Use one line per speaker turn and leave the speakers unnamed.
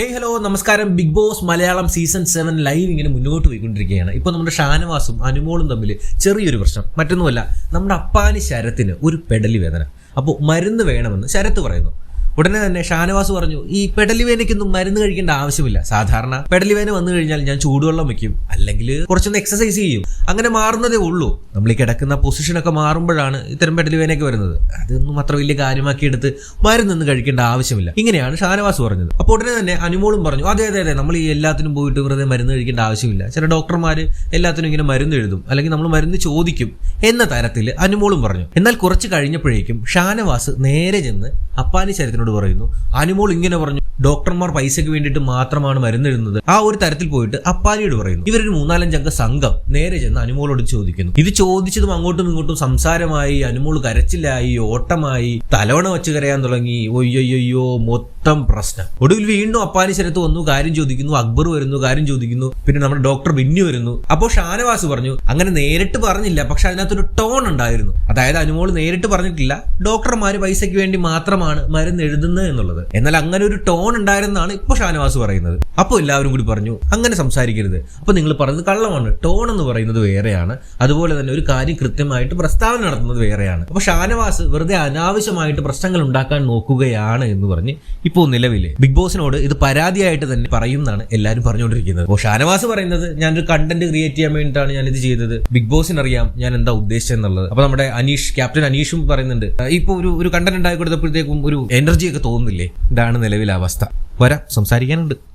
Hey hello നമസ്കാരം. Big Boss Malayalam season seven live ഇങ്ങനെ മുന്നോട്ട് പോയിക്കൊണ്ടിരിക്കുകയാണ്. ഇപ്പോൾ നമ്മുടെ ഷാനവാസും അനുമോളും തമ്മിൽ ചെറിയൊരു പ്രശ്നം. മറ്റൊന്നുമല്ല നമ്മുടെ അപ്പാനി ശരത്തിന് ഒരു പെടലി വേദന. അപ്പോൾ മരുന്ന് വേണമെന്ന് ശരത്ത് പറയുന്നു. ഉടനെ തന്നെ ഷാനവാസ് പറഞ്ഞു ഈ പെടലി വേനയ്ക്കൊന്നും മരുന്ന് കഴിക്കേണ്ട ആവശ്യമില്ല. സാധാരണ പെടലി വേന വന്നു കഴിഞ്ഞാൽ ഞാൻ ചൂടുവെള്ളം വെക്കും അല്ലെങ്കിൽ കുറച്ചൊന്ന് എക്സസൈസ് ചെയ്യും. അങ്ങനെ മാറുന്നതേ ഉള്ളൂ. നമ്മൾ ഈ കിടക്കുന്ന പൊസിഷനൊക്കെ മാറുമ്പോഴാണ് ഇത്തരം പെടലി വേനയൊക്കെ വരുന്നത്. അതൊന്നും അത്ര വലിയ കാര്യമാക്കി എടുത്ത് മരുന്നൊന്നും കഴിക്കേണ്ട ആവശ്യമില്ല. ഇങ്ങനെയാണ് ഷാനവാസ് പറഞ്ഞത്. അപ്പോൾ ഉടനെ തന്നെ അനുമോളും പറഞ്ഞു അതെ അതെ അതെ നമ്മൾ ഈ എല്ലാത്തിനും പോയിട്ട് വെറുതെ മരുന്ന് കഴിക്കേണ്ട ആവശ്യമില്ല. ചില ഡോക്ടർമാർ എല്ലാത്തിനും ഇങ്ങനെ മരുന്ന് എഴുതും. അല്ലെങ്കിൽ നമ്മൾ മരുന്ന് ചോദിക്കും. എന്ന തരത്തിൽ അനുമോളും പറഞ്ഞു. എന്നാൽ കുറച്ച് കഴിഞ്ഞപ്പോഴേക്കും ഷാനവാസ് നേരെ ചെന്ന് അപ്പാനി ചരിത്രനോട് പറയുന്നു അനുമോൾ ഇങ്ങനെ പറഞ്ഞു ഡോക്ടർമാർ പൈസയ്ക്ക് വേണ്ടിയിട്ട് മാത്രമാണ് മരുന്നിടുന്നത് ആ ഒരു തരത്തിൽ പോയിട്ട് അപ്പാലിയോട് പറയുന്നു. ഇവരൊരു മൂന്നാലഞ്ചംഗ സംഘം നേരെ ചെന്ന് അനുമോളോട് ചോദിക്കുന്നു. ഇത് ചോദിച്ചതും അങ്ങോട്ടും ഇങ്ങോട്ടും സംസാരമായി അനുമോൾ കരച്ചിലായി ഓട്ടമായി തലവണ വെച്ച് കരയാൻ തുടങ്ങി. ഒയ്യൊയ്യോ മൊത്തം പ്രശ്നം. ഒടുവിൽ വീണ്ടും അപ്പാനി ശരത്ത് വന്നു കാര്യം ചോദിക്കുന്നു അക്ബർ വരുന്നു കാര്യം ചോദിക്കുന്നു. പിന്നെ നമ്മുടെ ഡോക്ടർ ബിന്നി വരുന്നു. അപ്പോൾ ഷാനവാസ് പറഞ്ഞു അങ്ങനെ നേരിട്ട് പറഞ്ഞില്ല പക്ഷെ അതിനകത്തൊരു ടോൺ ഉണ്ടായിരുന്നു. അതായത് അനുമോൾ നേരിട്ട് പറഞ്ഞിട്ടില്ല ഡോക്ടർമാർ പൈസയ്ക്ക് വേണ്ടി മാത്രമാണ് മരുന്ന് എഴുതുന്നത് എന്നുള്ളത്. എന്നാൽ അങ്ങനെ ഒരു ടോൺ ഉണ്ടായിരുന്നാണ് ഇപ്പോൾ ഷാനവാസ് പറയുന്നത്. അപ്പോൾ എല്ലാവരും കൂടി പറഞ്ഞു അങ്ങനെ സംസാരിക്കരുത്. അപ്പോൾ നിങ്ങൾ പറയുന്നത് കള്ളമാണ്. ടോൺ എന്ന് പറയുന്നത് വേറെയാണ്. അതുപോലെ തന്നെ ഒരു കാര്യം കൃത്യമായിട്ട് പ്രസ്താവന നടത്തുന്നത് വേറെയാണ്. അപ്പോൾ ഷാനവാസ് വെറുതെ അനാവശ്യമായിട്ട് പ്രശ്നങ്ങൾ ഉണ്ടാക്കാൻ നോക്കുകയാണ് എന്ന് പറഞ്ഞ് ഇപ്പോൾ നിലവിലെ ബിഗ് ബോസിനോട് ഇത് പരാതിയായിട്ട് തന്നെ പറയുമെന്നാണ് എല്ലാവരും പറഞ്ഞുകൊണ്ടിരിക്കുന്നത്. അപ്പോൾ ഷാനവാസ് പറയുന്നത് ഞാനൊരു കണ്ടന്റ് ക്രിയേറ്റ് ചെയ്യാൻ വേണ്ടിയിട്ടാണ് ഞാനിത് ചെയ്തത്. ബിഗ് ബോസിന് അറിയാം ഞാൻ എന്താ ഉദ്ദേശിച്ചത് എന്നുള്ളത്. അപ്പോൾ നമ്മുടെ അനീഷ് ക്യാപ്റ്റൻ അനീഷും പറയുന്നുണ്ട് ഇപ്പോൾ ഒരു ഒരു കണ്ടന്റ് ഉണ്ടാക്കി കൊടുത്തപ്പോഴത്തേക്കും ഒരു എനർജി ഒക്കെ തോന്നുന്നില്ലേ? ഇതാണ് നിലവിലെ അവസ്ഥ. വരാം സംസാരിക്കാനുണ്ട്.